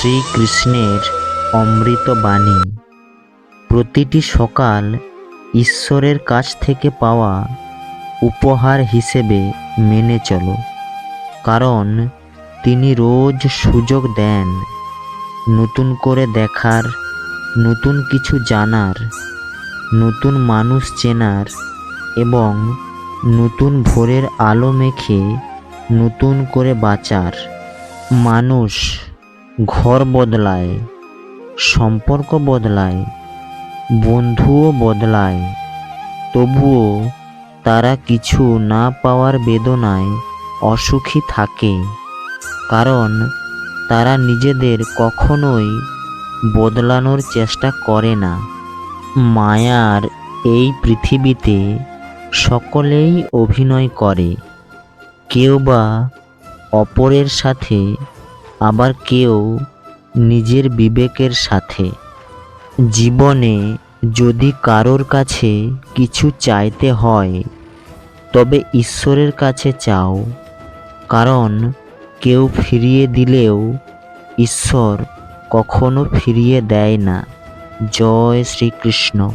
শ্রীকৃষ্ণের অমৃত বাণী। প্রতিটি সকাল ঈশ্বরের কাছ থেকে পাওয়া উপহার হিসেবে মেনে চলো, কারণ তিনি রোজ সুযোগ দেন নতুন করে দেখার, নতুন কিছু জানার, নতুন মানুষ চেনার এবং নতুন ভোরের আলো মেখে নতুন করে বাঁচার। মানুষ ঘর বদলায়, সম্পর্ক বদলায়, বন্ধুও বদলায়, তবুও তারা কিছু না পাওয়ার বেদনায় অসুখী থাকে। কারণ তারা নিজেদের কখনোই বদলানোর চেষ্টা করে না। মায়ার এই পৃথিবীতে সকলেই অভিনয় করে। কেউ বা অপরের সাথে আবার কেউ নিজের বিবেকের সাথে। জীবনে যদি কারোর কাছে কিছু চাইতে হয়, তবে ঈশ্বরের কাছে চাও। কারণ কেউ ফিরিয়ে দিলেও ঈশ্বর কখনো ফিরিয়ে দেয় না। জয় শ্রীকৃষ্ণ।